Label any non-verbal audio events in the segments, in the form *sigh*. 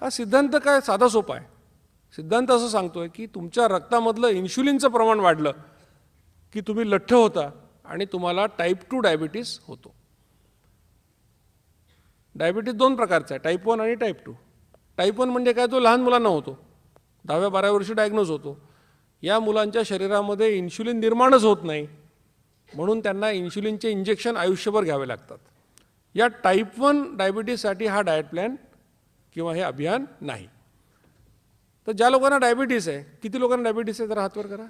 हा सिद्धांत काय साधा सोपा आहे. सिद्धांत असं सांगतोय की तुमच्या रक्तामधलं इन्शुलिनचं प्रमाण वाढलं की तुम्ही लठ्ठ होता आणि तुम्हाला टाईप टू डायबिटीस होतो. डायबिटीस दोन प्रकारचा आहे टाईप वन आणि टाईप टू टाईप वन म्हणजे काय? तो लहान मुलांना होतो. दहाव्या बाराव्या वर्षी डायग्नोज होतो. या मुलांच्या शरीरामध्ये इन्शुलिन निर्माणच होत नाही. म्हणून त्यांना इन्शुलिनचे इंजेक्शन आयुष्यभर घ्यावे लागतात. या टाईप वन डायबिटीससाठी हा डाएट प्लॅन किंवा हे अभियान नाही. तर ज्या लोकांना डायबिटीस आहे किती लोकांना डायबिटीस आहे जरा हातवर करा.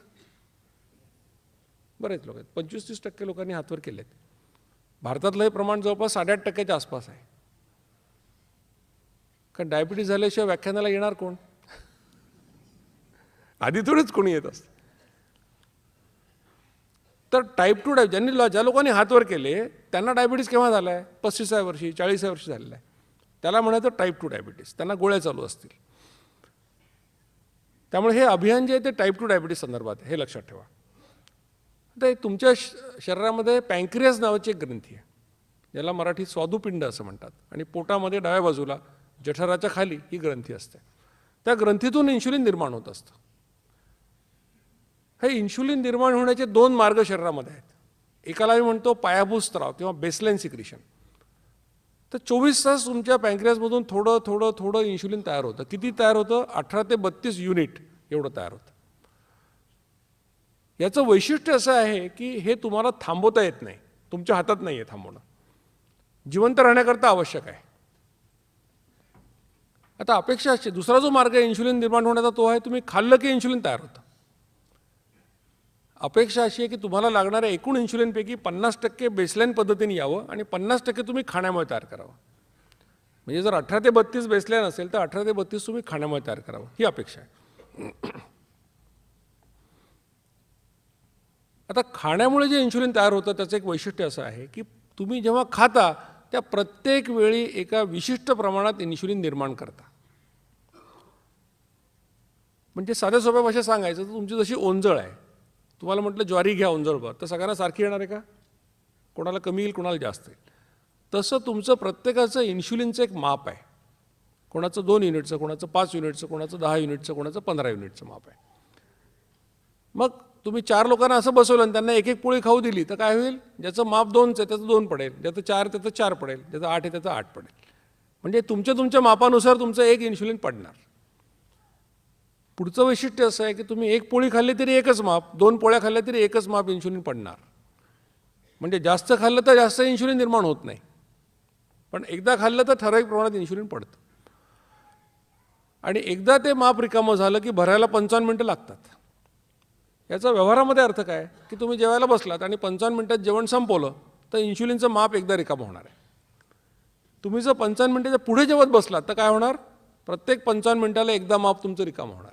बरेच लोक आहेत. पंचवीस तीस टक्के लोकांनी हातवर केले आहेत भारतातलं हे प्रमाण जवळपास साडेआठ टक्क्याच्या आसपास आहे. कारण डायबिटीस झाल्याशिवाय व्याख्यानाला येणार कोण? *laughs* आधी थोडीच कोणी येत असतं. तर टाईप टू डायब ज्यांनी ज्या लोकांनी हातवर केले त्यांना डायबिटीस केव्हा झाला आहे पस्तीसाव्या वर्षी चाळीसाव्या वर्षी झालेला आहे. त्याला म्हणायचं टाईप टू डायबिटीस त्यांना गोळ्या चालू असतील. त्यामुळे हे अभियान जे आहे ते टाईप टू डायबिटीस संदर्भात आहे हे लक्षात ठेवा. ते तुमच्या शरीरामध्ये पँक्रियास नावाची एक ग्रंथी आहे. ज्याला मराठी स्वादुपिंड असं म्हणतात. आणि पोटामध्ये डाव्या बाजूला जठराच्या खाली ही ग्रंथी असते. त्या ग्रंथीतून इन्शुलिन निर्माण होत असतं. हे इन्शुलिन निर्माण होण्याचे दोन मार्ग शरीरामध्ये आहेत. एकाला मी म्हणतो पायाभूत स्त्राव किंवा बेसलाईन सिक्रिशन तर चोवीस तास तुमच्या पँक्रियासमधून थोडं थोडं थोडं इन्शुलिन तयार होतं. किती तयार होतं? अठरा ते बत्तीस युनिट एवढं तयार होतं. याचं वैशिष्ट्य असं आहे की हे तुम्हाला थांबवता येत नाही. तुमच्या हातात नाही आहे थांबवणं. जिवंत राहण्याकरता आवश्यक आहे. आता अपेक्षा असते दुसरा जो मार्ग आहे इन्शुलिन निर्माण होण्याचा तो आहे तुम्ही खाल्लं की इन्शुलिन तयार होतं. अपेक्षा अशी आहे की तुम्हाला लागणाऱ्या एकूण इन्शुलिनपैकी पन्नास टक्के बेसलाईन पद्धतीने यावं आणि पन्नास टक्के तुम्ही खाण्यामुळे तयार करावं. म्हणजे जर अठरा ते बत्तीस बेसलाईन असेल तर अठरा ते बत्तीस तुम्ही खाण्यामुळे तयार करावं. ही अपेक्षा आहे. आता खाण्यामुळे जे इन्शुलिन तयार होतं त्याचं एक वैशिष्ट्य असं आहे की तुम्ही जेव्हा खाता त्या प्रत्येक वेळी एका विशिष्ट प्रमाणात इन्शुलिन निर्माण करता. म्हणजे साध्या सोप्या भाषेत सांगायचं तर तुमची जशी ओंजळ आहे तुम्हाला म्हटलं ज्वारी घ्या उंजरभर तर सगळ्यांना सारखी येणार आहे का? कोणाला कमी येईल कोणाला जास्त येईल. तसं तुमचं प्रत्येकाचं इन्शुलिनचं एक माप आहे. कोणाचं दोन युनिटचं कोणाचं पाच युनिटचं कोणाचं दहा युनिटचं कोणाचं पंधरा युनिटचं माप आहे. मग तुम्ही चार लोकांना असं बसवलं आणि त्यांना एक एक पोळी खाऊ दिली तर काय होईल? ज्याचं माप दोनचं आहे त्याचं दोन पडेल. ज्याचं चार त्याचं चार पडेल. ज्याचं आठ आहे त्याचं आठ पडेल. म्हणजे तुमच्या तुमच्या मापानुसार तुमचं एक इन्शुलिन पडणार. पुढचं वैशिष्ट्य असं आहे की तुम्ही एक पोळी खाल्ली तरी एकच माप दोन पोळ्या खाल्ल्या तरी एकच माप इन्शुलिन पडणार. म्हणजे जास्त खाल्लं तर जास्त इन्शुलिन निर्माण होत नाही. पण एकदा खाल्लं तर ठराविक प्रमाणात इन्शुलिन पडतं. आणि एकदा ते माप रिकामं झालं की भरायला पंचावन्न मिनटं लागतात. याचा व्यवहारामध्ये अर्थ काय? की तुम्ही जेवायला बसलात आणि पंचावन्न मिनटात जेवण संपवलं तर इन्शुलिनचं माप एकदा रिकामं होणार आहे. तुम्ही जर पंचावन्न मिनटाच्या पुढे जेवत बसलात तर काय होणार? प्रत्येक पंचावन्न मिनटाला एकदा माप तुमचं रिकामं होणार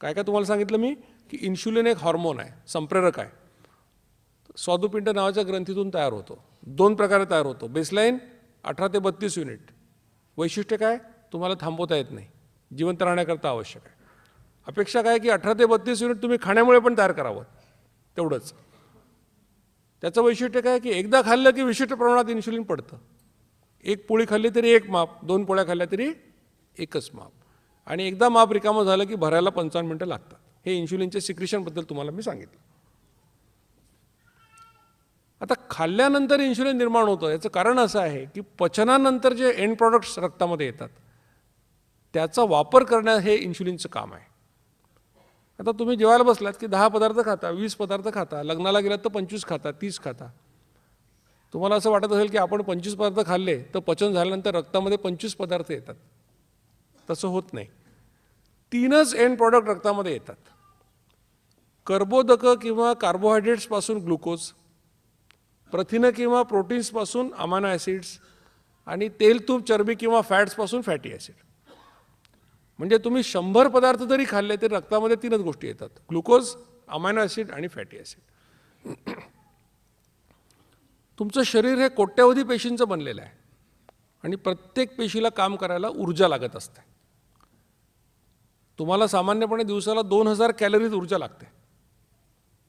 काय काय तुम्हाला सांगितलं मी? की इन्शुलिन एक हॉर्मोन आहे संप्रेरक आहे. स्वादुपिंड नावाच्या ग्रंथीतून तयार होतो. दोन प्रकारे तयार होतो. बेसलाईन अठरा ते बत्तीस युनिट वैशिष्ट्य काय? तुम्हाला थांबवता येत नाही. जिवंत राहण्याकरता आवश्यक आहे. अपेक्षा काय की अठरा ते बत्तीस युनिट तुम्ही खाण्यामुळे पण तयार करावं? तेवढंच. त्याचं वैशिष्ट्य काय की एकदा खाल्लं की विशिष्ट प्रमाणात इन्शुलिन पडतं. एक पोळी खाल्ली तरी एक माप दोन पोळ्या खाल्ल्या तरी एकच माप. आणि एकदा माप रिकामं झालं की भरायला पंचावन्न मिनटं लागतात. हे इन्शुलिनच्या सिक्रिशनबद्दल तुम्हाला मी सांगितलं. आता खाल्ल्यानंतर इन्शुलिन निर्माण होतं. याचं कारण असं आहे की पचनानंतर जे एंड प्रॉडक्ट्स रक्तामध्ये येतात त्याचा वापर करणं हे इन्शुलिनचं काम आहे. आता तुम्ही जेवायला बसलात की दहा पदार्थ खाता वीस पदार्थ खाता लग्नाला गेलात तर पंचवीस खाता तीस खाता. तुम्हाला असं वाटत असेल की आपण पंचवीस पदार्थ खाल्ले तर पचन झाल्यानंतर रक्तामध्ये पंचवीस पदार्थ येतात. तसं होत नाही. तीनच एंड प्रॉडक्ट रक्तामध्ये येतात. कर्बोदकं किंवा कार्बोहायड्रेट्सपासून ग्लुकोज प्रथिनं किंवा प्रोटीन्सपासून अमानो ॲसिड्स आणि तेल तूप चरबी किंवा फॅट्सपासून फॅटी ॲसिड म्हणजे तुम्ही शंभर पदार्थ जरी खाल्ले तरी रक्तामध्ये तीनच गोष्टी येतात. ग्लुकोज अमायनो ॲसिड आणि फॅटी ॲसिड तुमचं शरीर हे कोट्यावधी पेशींचं बनलेलं आहे. आणि प्रत्येक पेशीला काम करायला ऊर्जा लागत असते. तुम्हाला सामान्यपणे दिवसाला दोन हजार कॅलरीज ऊर्जा लागते.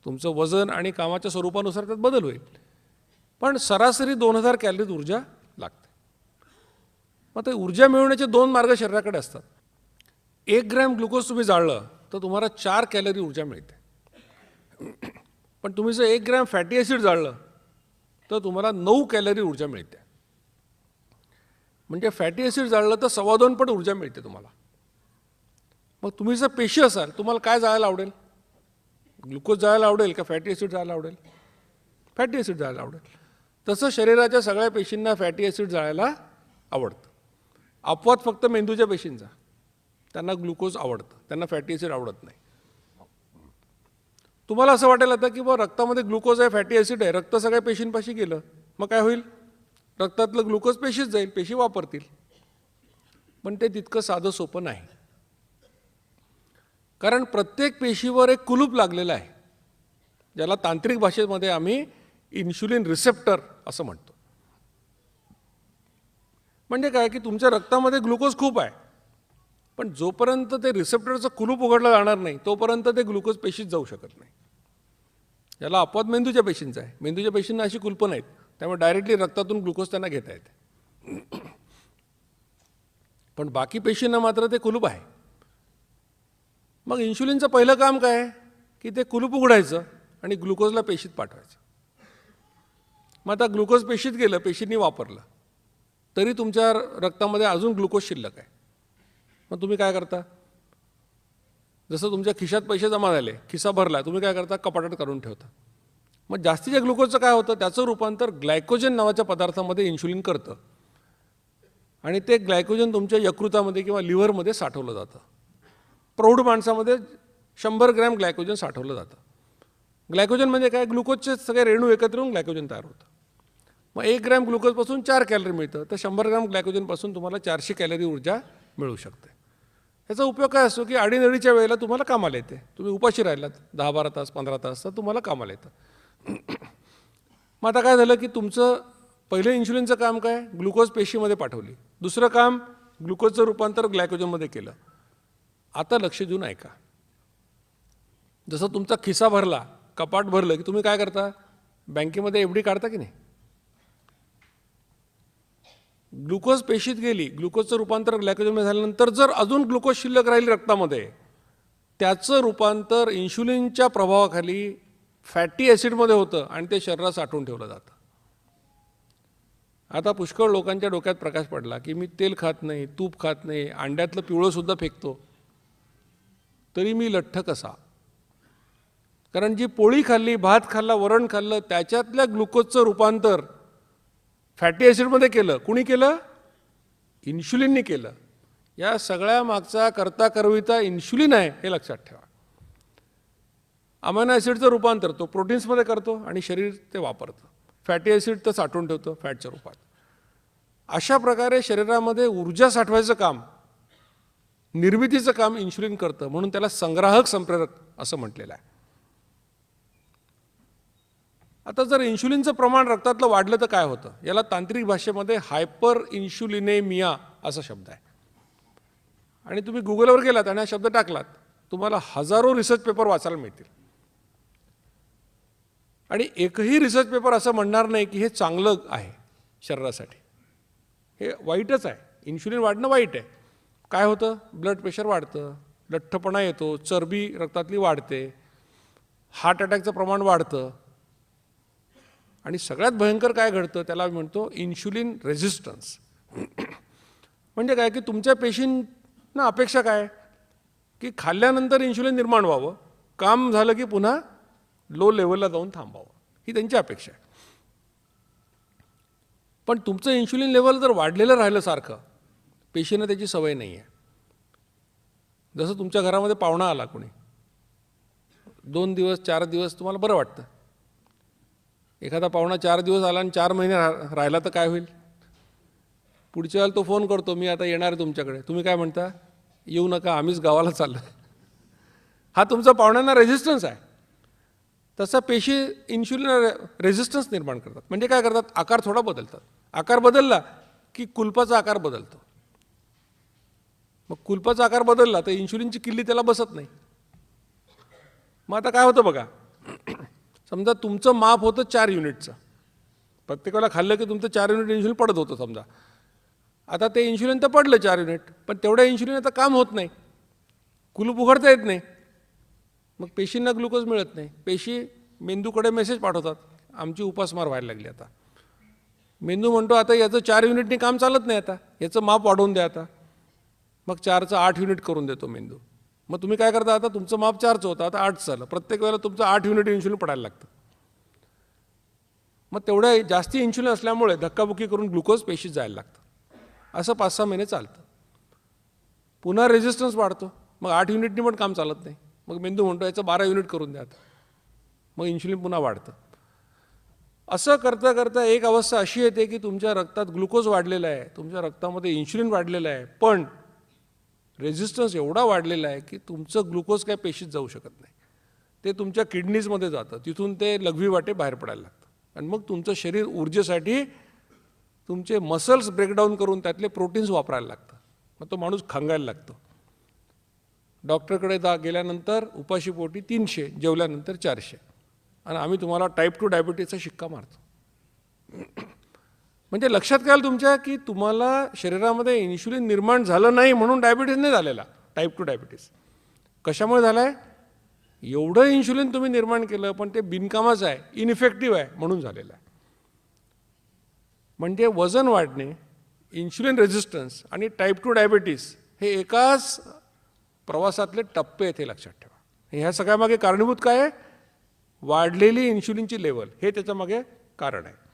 तुमचं वजन आणि कामाच्या स्वरूपानुसार त्यात बदल होईल. पण सरासरी दोन हजार कॅलरीज ऊर्जा लागते. मग ते ऊर्जा मिळवण्याचे दोन मार्ग शरीराकडे असतात. एक ग्रॅम ग्लुकोज तुम्ही जाळलं तर तुम्हाला चार कॅलरी ऊर्जा मिळते. पण तुम्ही जर एक ग्रॅम फॅटी ॲसिड जाळलं तर तुम्हाला नऊ कॅलरी ऊर्जा मिळते. म्हणजे फॅटी ॲसिड जाळलं तर सव्वा दोन पट ऊर्जा मिळते तुम्हाला. मग तुम्ही जर पेशी असाल तुम्हाला काय जायला आवडेल? ग्लुकोज जायला आवडेल का फॅटी ॲसिड जायला आवडेल? फॅटी ॲसिड जायला आवडेल. तसं शरीराच्या सगळ्या पेशींना फॅटी ॲसिड जायला आवडतं. अपवाद फक्त मेंदूच्या पेशींचा. त्यांना ग्लुकोज आवडतं. त्यांना फॅटी ॲसिड आवडत नाही. तुम्हाला असं वाटेल आता की बा रक्तामध्ये ग्लुकोज आहे फॅटी ॲसिड आहे रक्त सगळ्या पेशींपाशी गेलं मग काय होईल? रक्तातलं ग्लुकोज पेशीच जाईल पेशी वापरतील. पण ते तितकं साधं सोपं नाही. कारण प्रत्येक पेशीवर एक कुलूप लागलेलं आहे. ज्याला तांत्रिक भाषेमध्ये आम्ही इन्शुलिन रिसेप्टर असं म्हणतो. म्हणजे काय की तुमच्या रक्तामध्ये ग्लुकोज खूप आहे. पण जोपर्यंत ते रिसेप्टरचं कुलूप उघडलं जाणार नाही तोपर्यंत ते ग्लुकोज पेशीत जाऊ शकत नाही. याला अपवाद मेंदूच्या पेशींचा आहे. मेंदूच्या पेशींना अशी कुलपं नाहीत. त्यामुळे डायरेक्टली रक्तातून ग्लुकोज त्यांना घेता येते. पण बाकी पेशींना मात्र ते कुलूप आहे. मग इन्शुलिनचं पहिलं काम काय? आहे की ते कुलूप उघडायचं आणि ग्लुकोजला पेशीत पाठवायचं. मग आता ग्लुकोज पेशीत गेलं पेशींनी वापरलं. तरी तुमच्या रक्तामध्ये अजून ग्लुकोज शिल्लक आहे. मग तुम्ही काय करता? जसं तुमच्या खिशात पैसे जमा झाले खिसा भरला तुम्ही काय करता? कपाटात करून ठेवता. मग जास्तीच्या ग्लुकोजचं काय होतं? त्याचं रूपांतर ग्लायकोजन नावाच्या पदार्थामध्ये इन्शुलिन करतं. आणि ते ग्लायकोजन तुमच्या यकृतामध्ये किंवा लिव्हरमध्ये साठवलं जातं. प्रौढ माणसामध्ये शंभर ग्रॅम ग्लायकोजन साठवलं जातं. ग्लायकोजन म्हणजे काय? ग्लुकोजचे सगळे रेणू एकत्र येऊन ग्लायकोजन तयार होतं. मग एक ग्रॅम ग्लुकोजपासून चार कॅलरी मिळतं. तर शंभर ग्रॅम ग्लायकोजनपासून तुम्हाला चारशे कॅलरी ऊर्जा मिळू शकते. याचा उपयोग काय असतो की अडीनडीच्या वेळेला तुम्हाला कामाला येते. तुम्ही उपाशी राहिलात दहा बारा तास पंधरा तास तर तुम्हाला कामाला येतं. मग आता काय झालं की तुमचं पहिलं इन्शुलिनचं काम काय? ग्लुकोज पेशीमध्ये पाठवली. दुसरं काम ग्लुकोजचं रूपांतर ग्लायकोजनमध्ये केलं. आता लक्ष देऊन ऐका. जसं तुमचा खिसा भरला कपाट भरलं की तुम्ही काय करता? बँकेमध्ये एफ डी काढता की नाही? ग्लुकोज पेशीत गेली ग्लुकोजचं रूपांतर ग्लॅकोजमध्ये झाल्यानंतर जर अजून ग्लुकोज शिल्लक राहील रक्तामध्ये त्याचं रूपांतर इन्शुलिनच्या प्रभावाखाली फॅटी ॲसिडमध्ये होतं आणि ते शरीरात साठवून ठेवलं जातं. आता पुष्कळ लोकांच्या डोक्यात प्रकाश पडला की मी तेल खात नाही तूप खात नाही अंड्यातलं पिवळंसुद्धा फेकतो. तरी मी लठ्ठ कसा? कारण जी पोळी खाल्ली भात खाल्ला वरण खाल्लं त्याच्यातल्या ग्लुकोजचं रूपांतर फॅटी ॲसिडमध्ये केलं. कुणी केलं? इन्शुलिननी केलं. या सगळ्या मागचा करता करविता इन्शुलिन आहे हे लक्षात ठेवा. अमायनो ॲसिडचं रूपांतर तो प्रोटीन्समध्ये करतो आणि शरीर ते वापरतं. फॅटी ॲसिड तर साठवून ठेवतं फॅटच्या रूपात. अशा प्रकारे शरीरामध्ये ऊर्जा साठवायचं काम निर्मितीचं काम इन्शुलिन करतं म्हणून त्याला संग्राहक संप्रेरक असं म्हटलेलं आहे. आता जर इन्शुलिनचं प्रमाण रक्तातलं वाढलं तर काय होतं? याला तांत्रिक भाषेमध्ये हायपर इन्शुलिनेमिया असा शब्द आहे. आणि तुम्ही गुगलवर गेलात आणि हा शब्द टाकलात तुम्हाला हजारो रिसर्च पेपर वाचायला मिळतील. आणि एकही रिसर्च पेपर असं म्हणणार नाही की हे चांगलं आहे शरीरासाठी. हे वाईटच आहे. इन्शुलिन वाढणं वाईट आहे. काय होतं? ब्लड प्रेशर वाढतं. लठ्ठपणा येतो चरबी रक्तातली वाढते हार्ट अटॅकचं प्रमाण वाढतं. आणि सगळ्यात भयंकर काय घडतं त्याला आम्ही म्हणतो इन्शुलिन रेझिस्टन्स *clears throat* म्हणजे काय की तुमच्या पेशींना अपेक्षा काय? की खाल्ल्यानंतर इन्शुलिन निर्माण व्हावं. काम झालं की पुन्हा लो लेवलला जाऊन थांबावं. ही त्यांची अपेक्षा आहे. पण तुमचं इन्शुलिन लेवल जर वाढलेलं राहिलं सारखं पेशीनं त्याची सवय नाही आहे. जसं तुमच्या घरामध्ये पाहुणा आला कोणी दोन दिवस चार दिवस तुम्हाला बरं वाटतं. एखादा पाहुणा चार दिवस आला आणि चार महिने रा राहिला तर काय होईल? पुढच्या वेळेला तो फोन करतो मी आता येणार आहे तुमच्याकडे. तुम्ही काय म्हणता? येऊ नका आम्हीच गावाला चाललो हा तुमचा पाहुण्यांना रेझिस्टन्स आहे. तसा पेशी इन्शुलिन रेझिस्टन्स निर्माण करतात. म्हणजे काय करतात? आकार थोडा बदलतात. आकार बदलला की कुलपाचा आकार बदलतो. मग कुलपाचा आकार बदलला तर इन्शुलिनची किल्ली त्याला बसत नाही. मग आता काय होतं बघा? समजा तुमचं माप होतं चार युनिटचं. प्रत्येकाला खाल्लं की तुमचं चार युनिट इन्शुलिन पडत होतं समजा. आता ते इन्शुलिन तर पडलं चार युनिट पण तेवढ्या इन्शुलिन आता काम होत नाही. कुलूप उघडता येत नाही. मग पेशींना ग्लुकोज मिळत नाही. पेशी मेंदूकडे मेसेज पाठवतात. आमची उपासमार व्हायला लागली आता. मेंदू म्हणतो आता याचं चार युनिटनी काम चालत नाही आता. याचं माप वाढवून द्या आता. मग चारचं आठ युनिट करून देतो मेंदू. मग तुम्ही काय करता आता तुमचं माप चारचं होतं आता आठ झालं. प्रत्येक वेळेला तुमचं आठ युनिट इन्शुलिन पडायला लागतं. मग तेवढ्या जास्ती इन्शुलिन असल्यामुळे धक्काबुक्की करून ग्लुकोज पेशीत जायला लागतं. असं पाच सहा महिने चालतं. पुन्हा रेझिस्टन्स वाढतो. मग आठ युनिटनी पण काम चालत नाही. मग मेंदू म्हणतो याचं बारा युनिट करून द्या आता. मग इन्शुलिन पुन्हा वाढतं. असं करता करता एक अवस्था अशी येते की तुमच्या रक्तात ग्लुकोज वाढलेला आहे. तुमच्या रक्तामध्ये इन्शुलिन वाढलेलं आहे. पण रेझिस्टन्स एवढा वाढलेला आहे की तुमचं ग्लुकोज काय पेशीत जाऊ शकत नाही. ते तुमच्या किडनीजमध्ये जातं. तिथून ते लघवी वाटे बाहेर पडायला लागतं. आणि मग तुमचं शरीर ऊर्जेसाठी तुमचे मसल्स ब्रेकडाऊन करून त्यातले प्रोटीन्स वापरायला लागतं. मग तो माणूस खांगायला लागतो. डॉक्टरकडे जा गेल्यानंतर उपाशीपोटी तीनशे जेवल्यानंतर चारशे. आणि आम्ही तुम्हाला टाईप टू डायबिटीजचा शिक्का मारतो. म्हणजे लक्षात घ्याल तुमच्या की तुम्हाला शरीरामध्ये इन्शुलिन निर्माण झालं नाही म्हणून डायबिटीज नाही झालेला. टाईप टू डायबिटीज कशामुळे झाला आहे एवढं इन्शुलिन तुम्ही निर्माण केलं पण ते बिनकामाचं आहे इनइफेक्टिव्ह आहे म्हणून झालेलं आहे. म्हणजे वजन वाढणे इन्शुलिन रेझिस्टन्स आणि टाईप टू डायबिटीस हे एकाच प्रवासातले टप्पे आहेत हे लक्षात ठेवा. ह्या सगळ्यामागे कारणीभूत काय आहे? वाढलेली इन्शुलिनची लेवल हे त्याच्यामागे कारण आहे.